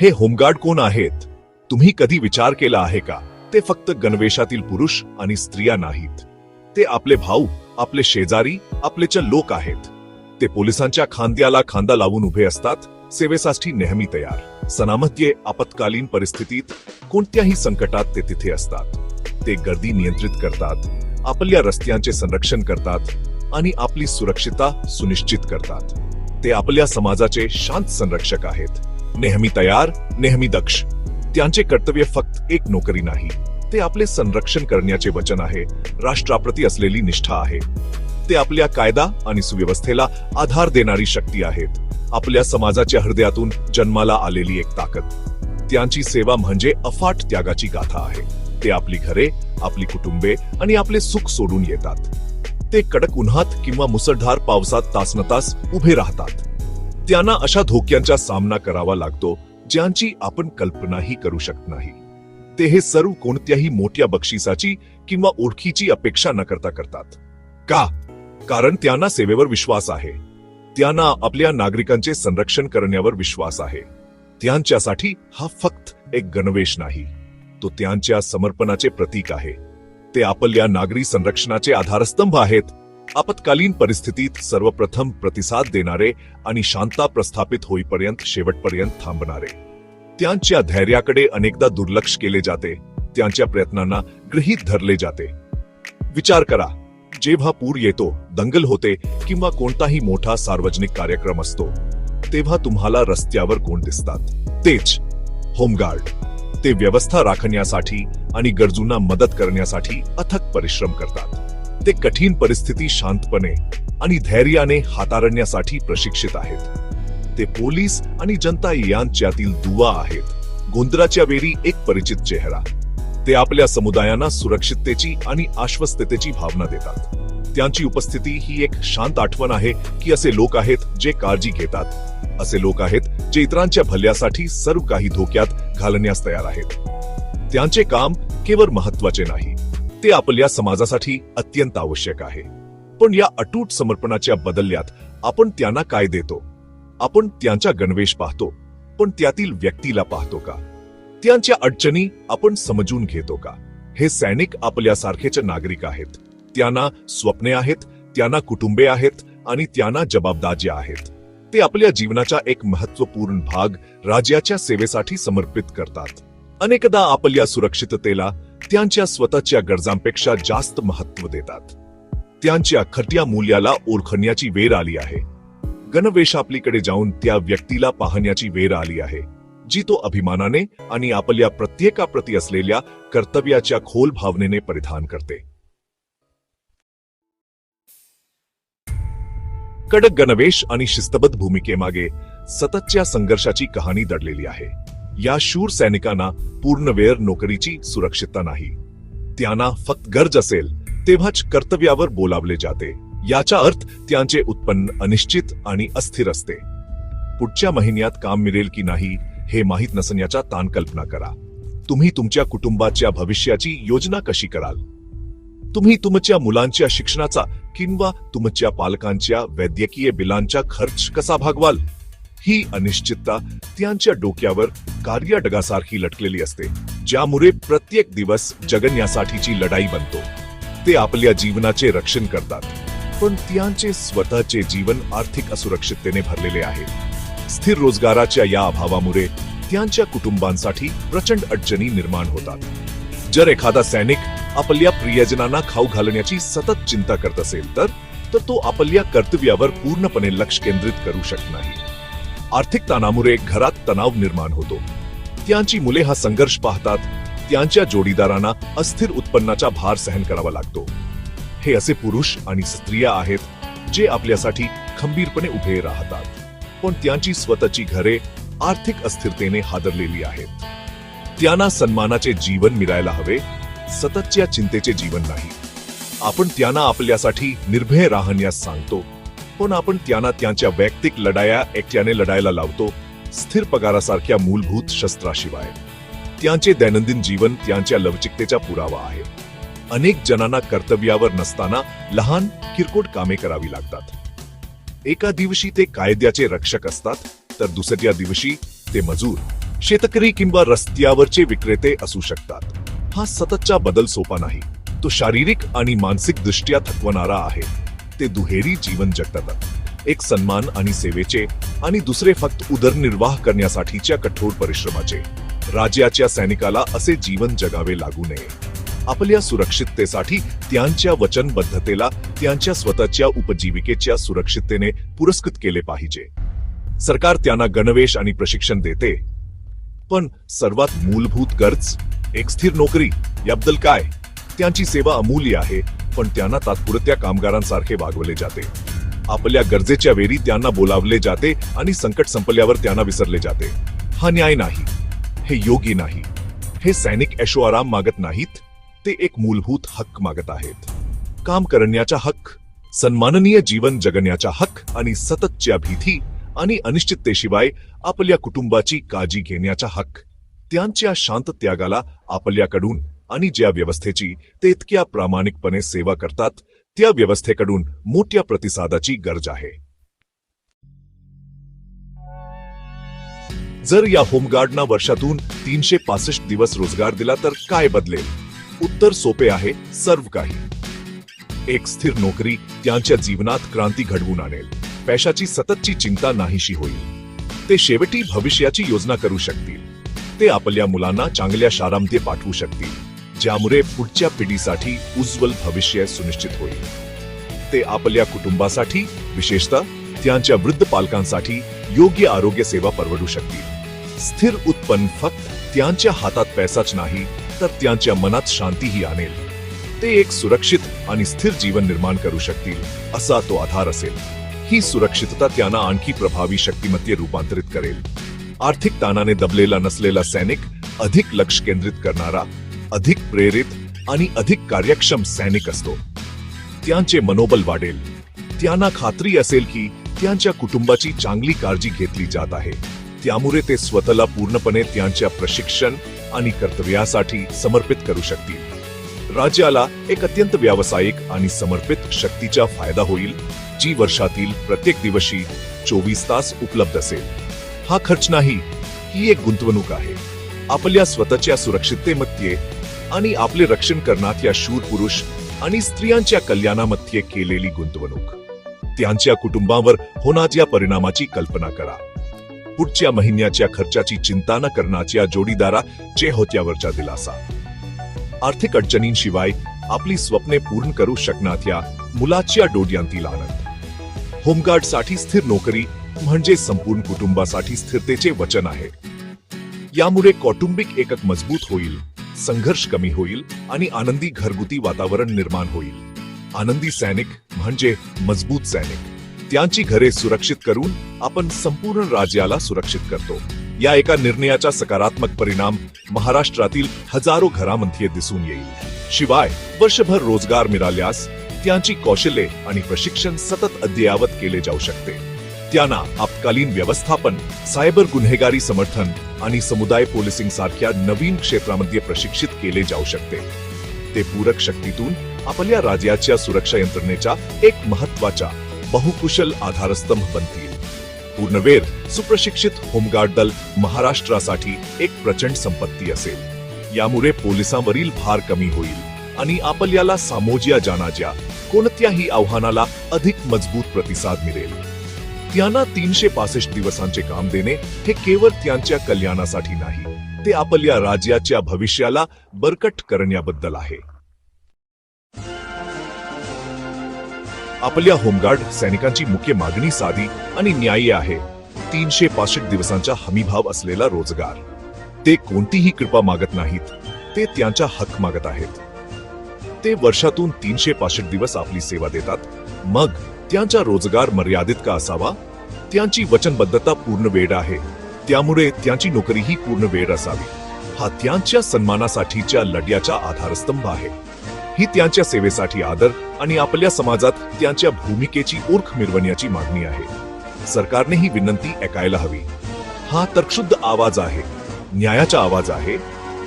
हे होमगार्ड कोण आहेत? तुम्ही कधी विचार केला आहे का? ते फक्त गणवेशातील पुरुष आणि स्त्रिया नाहीत. ते आपले भाऊ आपले शेजारी आपलेच्या लोक आहेत. ते पोलिसांच्या खांद्याला खांदा लावून उभे असतात. सेवेसाठी नेहमी तयार. सनामतीय आपत्कालीन परिस्थितीत कोणत्याही संकटात ते तिथे असतात. ते गर्दी नियंत्रित करतात. आपल्या रस्त्यांचे संरक्षण करतात आणि आपली सुरक्षितता सुनिश्चित करतात. ते आपल्या समाजाचे शांत संरक्षक आहेत. नेहमी तयार नेहमी दक्ष. त्यांचे कर्तव्य फक्त एक नोकरी नाही. ते आपले संरक्षण करण्याचे वचन आहे. राष्ट्राप्रती असलेली निष्ठा आहे. ते आपल्या कायदा आणि सुव्यवस्थेला आधार देणारी शक्ती आहेत. आपल्या समाजाच्या हृदयातून जन्माला आलेली एक ताकद. त्यांची सेवा म्हणजे अफाट त्यागाची गाथा आहे. ते आपली घरे आपली कुटुंबे आणि आपले सुख सोडून येतात. ते कडक उन्हात किंवा मुसळधार पावसात तासनतास उभे राहतात. त्यांना अशा धोक्यांचा सामना करावा लागतो ज्यांची आपण कल्पनाही करू शकत नाही. ते हे सर्व कोणत्याही मोठ्या बक्षिसाची किंवा ओळखीची अपेक्षा न करता करतात. का? कारण त्यांना सेवेवर विश्वास आहे. त्यांना आपल्या नागरिकांचे संरक्षण करण्यावर विश्वास आहे. त्यांच्यासाठी हा फक्त एक गणवेश नाही. तो त्यांच्या समर्पणाचे प्रतीक आहे. ते आपल्या नागरी संरक्षणाचे आधारस्तंभ आहेत. आपत्कालीन परिस्थितीत सर्वप्रथम प्रतिसाद देणारे आणि शांता प्रस्थापित होईपर्यंत शेवटपर्यंत थांबणारे. त्यांच्या धैर्याकडे अनेकदा दुर्लक्ष केले जाते. त्यांच्या प्रयत्नांना गृहीत धरले जाते. विचार करा जेव्हा पूर येतो दंगल होते किंवा कोणताही मोठा सार्वजनिक कार्यक्रम असतो तेव्हा तुम्हाला रस्त्यावर कोण दिसतात? तेच होमगार्ड. ते व्यवस्था राखण्यासाठी आणि गरजूंना मदत करण्यासाठी अथक परिश्रम करतात. ते कठीण परिस्थिती शांतपणे आणि धैर्याने हाताळण्यासाठी प्रशिक्षित आहेत. ते पोलीस आणि जनता यांच्यातील दुवा आहेत. गोंधळाच्या वेळी एक परिचित चेहरा. ते आपल्या समुदायांना सुरक्षिततेची आणि आश्वस्ततेची भावना देतात. त्यांची उपस्थिती ही एक शांत आठवण आहे की असे लोक आहेत जे काळजी घेतात. असे लोक आहेत जे इतरांच्या भल्यासाठी सर्व काही धोक्यात घालण्यास तयार आहेत. त्यांचे काम केवळ महत्त्वाचे नाही. ते आपल्या समाजासाठी अत्यंत आवश्यक आहे. पण या अटूट समर्पणाच्या बदल्यात आपण त्यांना काय देतो? आपण त्यांचा गणवेश पाहतो पण त्यातील व्यक्तीला पाहतो का? त्यांच्या अडचणी आपण समजून घेतो का? हे सैनिक आपल्यासारखेचे नागरिक आहेत. त्यांना स्वप्ने आहेत त्यांना कुटुंबे आहेत आणि त्यांना जबाबदाऱ्या आहेत. ते आपल्या जीवनाचा एक महत्त्वपूर्ण भाग राज्याच्या सेवेसाठी समर्पित करतात. अनेकदा आपल्या सुरक्षिततेला त्यांच्या स्वतःच्या गरजांपेक्षा जास्त महत्त्व देतात. त्यांच्या खट्या मूल्याला ओळखण्याची वेळ आली आहे. गणवेश आपलीकडे जाऊन त्या व्यक्तीला पाहण्याची वेळ आली आहे जी तो अभिमानाने आणि आपल्या प्रत्येकाप्रती असलेल्या कर्तव्याच्या खोल भावनेने परिधान करते. कडक गणवेश आणि शिस्तबद्ध भूमिकेमागे सततच्या संघर्षाची कहाणी दडलेली आहे. या शूर सैनिकांना पूर्ण वेळ नोकरीची सुरक्षितता नाही. त्यांना फक्त गरज असेल तेव्हाच कर्तव्यावर बोलावले जाते. याचा अर्थ त्यांचे उत्पन्न अनिश्चित आणि अस्थिर असते. पुढच्या महिन्यात काम मिळेल की नाही हे माहीत नसण्याचा ताण कल्पना करा. तुम्ही तुमच्या कुटुंबाच्या भविष्याची योजना कशी कराल? तुम्ही तुमच्या मुलांच्या शिक्षणाचा किंवा तुमच्या पालकांच्या वैद्यकीय बिलांचा खर्च कसा भागवाल? ही अनिश्चितता त्यांच्या डोक्यावर कार्यडगासारखी लटकलेली असते ज्यामुळे प्रत्येक दिवस जगण्यासाठीची लढाई बनतो. ते आपल्या जीवनाचे रक्षण करतात. पण त्यांचे स्वतःचे जीवन आर्थिक असुरक्षिततेने भरलेले आहे. स्थिर रोजगाराच्या या अभावामुळे त्यांच्या कुटुंबांसाठी प्रचंड अडचणी निर्माण होतात. जर एखादा सैनिक आपल्या प्रियजनांना खाऊ घालण्याची सतत चिंता करत असेल तर तो आपल्या कर्तव्यावर पूर्णपणे लक्ष केंद्रित करू शकत नाही. आर्थिक ताणामुळे घरात तणाव निर्माण होतो. त्यांची मुले हा संघर्ष पाहतात त्यांच्या जोडीदारांना अस्थिर उत्पन्नाचा भार सहन करावा लागतो. हे असे पुरुष आणि स्त्रिया आहेत जे आपल्यासाठी खंबीरपणे उभे राहतात. पण त्यांची स्वतःची घरे आर्थिक अस्थिरतेने हादरलेली आहेत. त्यांना सन्मानाचे जीवन मिळायला हवे सततच्या चिंतेचे जीवन नाही. आपण त्यांना आपल्यासाठी निर्भय राहण्यास सांगतो पण आपण त्यांना त्यांच्या वैयक्तिक लढाया एकट्याने लढायला लावतो स्थिर पगारासारख्या मूलभूत शस्त्राशिवाय. त्यांचे दैनंदिन जीवन त्यांच्या लवचिकतेचा पुरावा आहे. अनेक जणांना कर्तव्यावर नसताना लहान किरकोट कामे करावी लागतात. एका दिवशी ते कायद्याचे रक्षक असतात तर दुसऱ्या दिवशी ते मजूर शेतकरी किंवा रस्त्यावरचे विक्रेते असू शकतात. हा सततचा बदल सोपा नाही. तो शारीरिक आणि मानसिक दृष्ट्या थकवणारा आहे. ते दुहेरी जीवन जगतात. एक सन्मान आणि सेवेचे आणि दुसरे फक्त उदरनिर्वाह करण्यासाठीच्या कठोर परिश्रमाचे. राज्याच्या सैनिकाला असे जीवन जगावे लागू नये. आपल्या सुरक्षिततेसाठी त्यांच्या वचनबद्धतेला त्यांच्या स्वतःच्या उपजीविकेच्या सुरक्षिततेने पुरस्कृत केले पाहिजे. सरकार त्यांना गणवेश आणि प्रशिक्षण देते. पण सर्वात मूलभूत गरज एक स्थिर नोकरी याबद्दल काय? त्यांची सेवा अमूल्य आहे. पण त्यांना तात्पुरत्या कामगारांसारखे वागवले जाते. आपल्या गरजेच्या वेळी त्यांना बोलावले जाते आणि संकट संपल्यावर त्यांना विसरले जाते. हा न्याय नाही. हे योगी नाही. हे सैनिक ऐशो आराम मागत नाहीत. ते एक मूलभूत हक्क मागत आहेत. काम करण्याचा हक्क सन्माननीय जीवन जगण्याचा हक्क आणि सततच्या भीती आणि अनिश्चिततेशिवाय आपल्या कुटुंबाची काळजी घेण्याचा हक्क त्यांच्या शांत त्यागाला आपल्याकडून आणि ज्या व्यवस्थेची ते इतक्या प्रामाणिकपणे सेवा करतात त्या व्यवस्थेकडून मोठ्या प्रतिसादाची गरज आहे. जर या होमगार्डना वर्षातून तीनशे पासष्ट दिवस रोजगार दिला तर काय बदलेल? उत्तर सोपे आहे सर्व काही. एक स्थिर नोकरी त्यांच्या जीवनात क्रांती घडवून आणेल. पैशाची सततची चिंता नाहीशी होईल. ते शेवटी भविष्याची योजना करू शकतील. ते आपल्या मुलांना चांगल्या शाळांमध्ये पाठवू शकतील. ज्यामुळे पुढच्या पिढीसाठी उज्ज्वल भविष्य सुनिश्चित होईल. ते आपल्या कुटुंबासाठी विशेषतः त्यांच्या वृद्ध पालकांसाठी योग्य आरोग्य सेवा परवडू शकतील. स्थिर उत्पन्न फक्त त्यांच्या हातात पैसाच नाही तर त्यांच्या मनात शांतीही आणेल. ते एक सुरक्षित आणि स्थिर जीवन निर्माण करू शकतील असा तो आधार असेल. ही सुरक्षितता त्यांना आणखी प्रभावी शक्तिमत्ते रूपांतरित करेल. आर्थिक ताणाने दबलेला नसलेला सैनिक अधिक लक्ष केंद्रित करणारा अधिक प्रेरित आणि अधिक कार्यक्षम सैनिक असतो. त्यांचे मनोबल वाढेल. त्यांना खात्री असेल की त्यांच्या कुटुंबाची चांगली काळजी घेतली जात आहे. त्यामुळे ते स्वतःला पूर्णपणे त्यांच्या प्रशिक्षण आणि कर्तव्यासाठी समर्पित करू शकतील. राज्याला एक अत्यंत व्यावसायिक आणि समर्पित शक्तीचा फायदा होईल जी वर्षातील प्रत्येक दिवशी चोवीस तास उपलब्ध असेल. हा खर्च नाही ही एक गुंतवणूक आहे. आपल्या स्वतःच्या सुरक्षिततेमध्ये आणि आपले रक्षण करण्यात या शूर पुरुष आणि स्त्रियांच्या कल्याणामध्ये केलेली गुंतवणूक. त्यांच्या कुटुंबावर होणाऱ्या परिणामाची कल्पना करा. पुढच्या महिन्याच्या खर्चाची चिंता न करण्याच्या जोडीदारा जे होत्यावरचा दिलासा. आर्थिक अडचणींशिवाय आपली स्वप्ने पूर्ण करू शकणाऱ्या मुलाच्या डोड्यांतील आनंद. होमगार्डसाठी स्थिर नोकरी म्हणजे संपूर्ण कुटुंबासाठी स्थिरतेचे वचन आहे. यामुळे कौटुंबिक एकक मजबूत होईल. संघर्ष कमी होईल आणि आनंदी घरगुती वातावरण निर्माण होईल. आनंदी सैनिक म्हणजे मजबूत सैनिक. त्यांची घरे सुरक्षित करून आपण संपूर्ण राज्याला सुरक्षित करतो. या एका निर्णयाचा सकारात्मक परिणाम महाराष्ट्रातील हजारो घरामध्ये दिसून येईल. शिवाय वर्षभर रोजगार मिळाल्यास त्यांची कौशल्ये आणि प्रशिक्षण सतत अद्ययावत केले जाऊ शकते. त्यांना आपकालीन व्यवस्थापन सायबर गुन्हेगारी समर्थन आणि समुदाय पोलिसिंग सारख्या नवीन क्षेत्रामध्ये प्रशिक्षित केले जाऊ शकते. ते पूरक शक्तीतून आपल्या राज्याच्या सुरक्षा यंत्रणेच्या एक महत्त्वाच्या बहुकुशल आधारस्तंभ बनतील. पूर्णवेळ सुप्रशिक्षित होमगार्ड दल महाराष्ट्रासाठी एक प्रचंड संपत्ती असेल. यामुळे पोलिसांवरील भार कमी होईल आणि आपल्याला सामोजिया जाणाच्या कोणत्याही आव्हानाला अधिक मजबूत प्रतिसाद मिळेल. त्यांना तीनशे पासष्ट दिवसांचे काम देणे हे केवळ त्यांच्या कल्याणासाठी नाही ते आपल्या राज्याच्या भविष्याला बरकट करण्याबद्दल आहे. आपल्या होमगार्ड सैनिकांची मुख्य मागणी साधी आणि न्यायी आहे. तीनशे पासष्ट दिवसांचा हमीभाव असलेला रोजगार. ते कोणतीही कृपा मागत नाहीत ते त्यांचा हक मागत आहेत. ते वर्षातून तीनशे पासष्ट दिवस आपली सेवा देतात मग त्यांचा रोजगार मर्यादित का असावा? त्यांची वचनबद्धता पूर्ण वेळ आहे. त्यामुळे त्यांची नोकरीही पूर्ण वेळ असावी. हा त्यांच्या सन्मानासाठीच्या लढ्याचा आधारस्तंभ आहे. ही त्यांच्या सेवेसाठी आदर आणि आपल्या समाजात त्यांच्या भूमिकेची ओळख मिरवण्याची मागणी आहे. सरकारने ही विनंती ऐकायला हवी. हा तर्कशुद्ध आवाज आहे. न्यायाचा आवाज आहे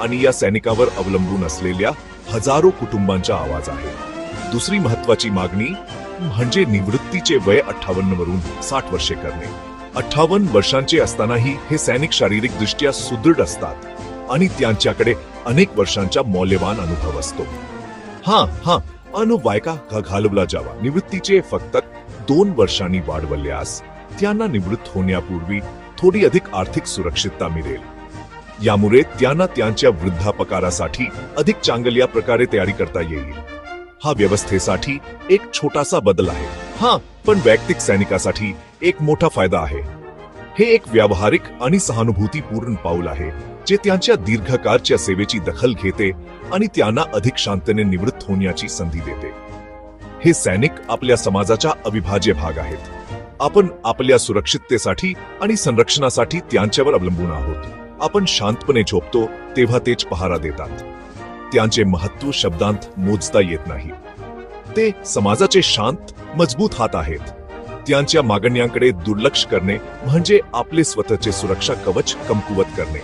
आणि या सैनिकावर अवलंबून असलेल्या हजारो कुटुंबांचा आवाज आहे. दुसरी महत्वाची मागणी म्हणजे निवृत्तीचे वय अठ्ठावन्न वरून साठ वर्षे करणे. अठ्ठावन्न वर्षांचे असतानाही हे सैनिक शारीरिक दृष्ट्या सुदृढ असतात आणि त्यांच्याकडे अनेक वर्षांचा मौल्यवान अनुभव असतो. हा हा अनुभवायका घ- घालवला जावा. निवृत्तीचे फक्त दोन वर्षांनी वाढवल्यास त्यांना निवृत्त होण्यापूर्वी थोडी अधिक आर्थिक सुरक्षितता मिळेल. यामुळे त्यांना त्यांच्या वृद्धापकारासाठी अधिक चांगल्या प्रकारे तयारी करता येईल. हा व्यवस्थेसाठी एक छोटासा बदल आहे. हा पण वैयक्तिक सैनिकासाठी एक मोठा फायदा आहे. हे एक व्यावहारिक आणि सहानुभूतीपूर्ण पाऊल आहे जे त्यांच्या दीर्घकाळच्या सेवेची दखल घेते आणि त्यांना अधिक शांतने निवृत्त होण्याची संधी देते. हे सैनिक आपल्या समाजाचा अविभाज्य भाग आहेत. आपण आपल्या सुरक्षिततेसाठी आणि संरक्षणासाठी त्यांच्यावर अवलंबून आहोत. आपण शांतपणे झोपतो तेव्हा तेच पहारा देतात. त्यांचे महत्त्व शब्दांत मोजता येत नाही. ते समाजाचे शांत मजबूत हात आहेत. त्यांच्या मागण्यांकडे दुर्लक्ष करणे म्हणजे आपले स्वतःचे सुरक्षा कवच कमकुवत करणे.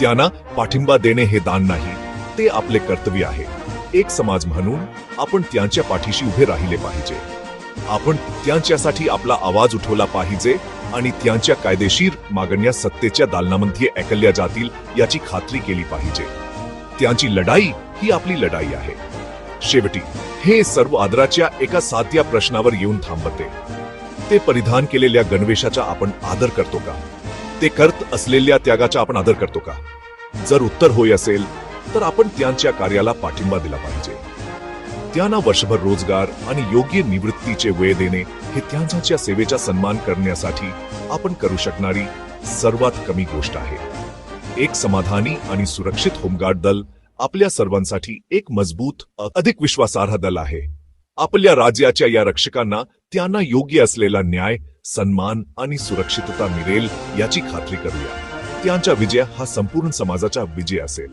त्यांना पाठिंबा देणे हे दान नाही ते आपले कर्तव्य आहे. एक समाज म्हणून आपण त्यांच्या पाठीशी उभे राहिले पाहिजे. आपण त्यांच्यासाठी आपला आवाज उठवला पाहिजे आणि त्यांच्या कायदेशीर मागण्या सत्तेच्या दालनामध्ये ऐकल्या जातील याची खात्री केली पाहिजे. त्यांची लढाई ही आपली लढाई आहे. शेवटी हे सर्व आदराच्या एका साध्या प्रश्नावर येऊन थांबते. ते परिधान केलेल्या गणवेशाचा आपण आदर करतो का? ते करत असलेल्या त्यागाचा आपण आदर करतो का? जर उत्तर होय असेल तर आपण त्यांच्या कार्याला पाठिंबा दिला पाहिजे. त्यांना वर्षभर रोजगार आणि योग्य निवृत्तीचे वेळ देणे हे त्यांच्या सेवेचा सन्मान करण्यासाठी आपण करू शकणारी सर्वात कमी गोष्ट आहे. एक समाधानी आणि सुरक्षित होमगार्ड दल आपल्या सर्वांसाठी एक मजबूत अधिक विश्वासार्ह दल आहे. आपल्या राज्याच्या या रक्षकांना त्यांना योग्य असलेला न्याय सन्मान आणि सुरक्षितता मिळेल याची खात्री करूया. त्यांचा विजय हा संपूर्ण समाजाचा विजय असेल.